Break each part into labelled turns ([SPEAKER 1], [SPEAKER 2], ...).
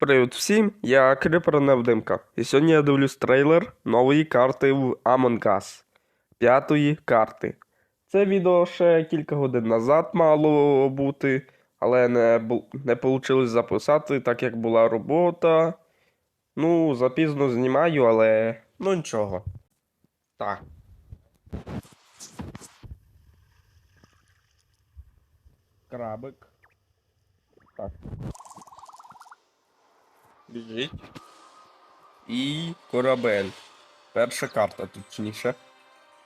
[SPEAKER 1] Привіт всім, я Кріпер Невдимка. І сьогодні я дивлюсь трейлер нової карти в Among Us. П'ятої карти. Це відео ще кілька годин назад мало бути, але не, не вийшло записати, так як була робота. Ну, запізно знімаю, але ну нічого. Так. Крабик. Так. Біжить. І корабель. Перша карта, точніше.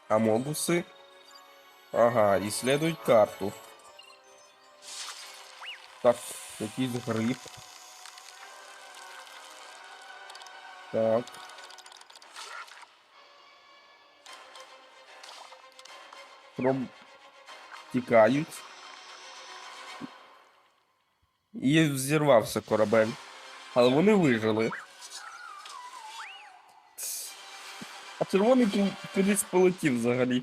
[SPEAKER 1] Амогуси. Ага, ісследують карту. Так, якийсь гриб. Так. Пром... Тікають. І взірвався корабель. Але вони вижили. А червоний кудись полетів взагалі.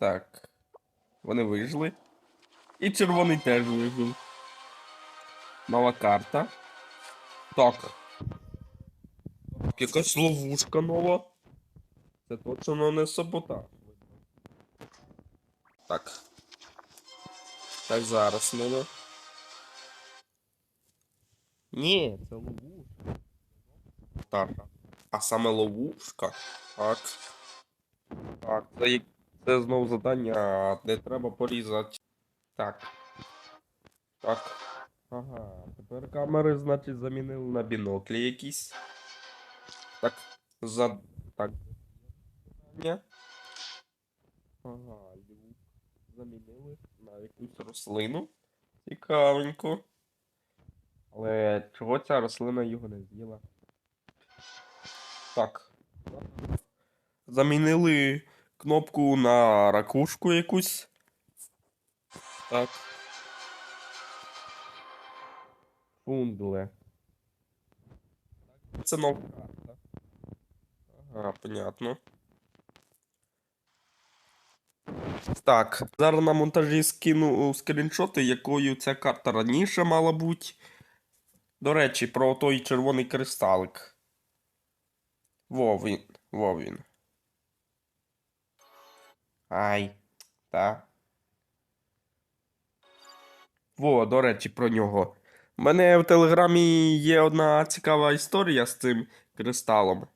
[SPEAKER 1] Так. Вони вижили. І червоний теж вижив. Нова карта. Так. Якась ловушка нова. Це точно не саботаж. Так. Так зараз надо. Ні, це ловушка. Так. А саме ловушка. Так. Так, це, це знову завдання, де треба порізати. Так. Так. Ага, тепер камери, значить, замінили на біноклі якісь. Так. За. Так. Ага, люк. Замінили на якусь рослину. Цікавенько. Але чого ця рослина його не з'їла? Так. Замінили кнопку на ракушку якусь. Так. Фундле. Це нова карта. Ага, понятно. Так, зараз на монтажі скину скріншоти, якою ця карта раніше мала бути. До речі, про той червоний кристалик. Во він. Во він. Ай. Та. Во, до речі, про нього. У мене в телеграмі є одна цікава історія з цим кристалом.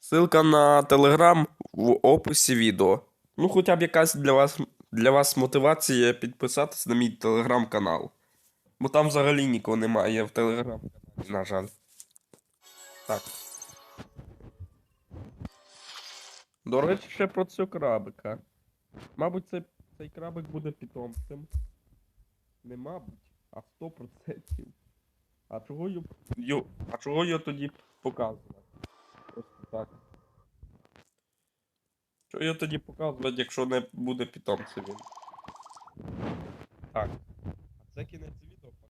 [SPEAKER 1] Ссылка на телеграм в описі відео. Ну, хоча б якась для вас, для вас мотивація підписатись на мій телеграм-канал. Бо там взагалі нікого немає в телеграм-каналі, на жаль. Так. До речі, ще про цього крабика. Мабуть, це, цей крабик буде питомцем. Не мабуть, а 100%. А чого його, йо, а чого його тоді показувати? Просто так. Що я тоді показувати, якщо не буде питомців? Так. А це кінець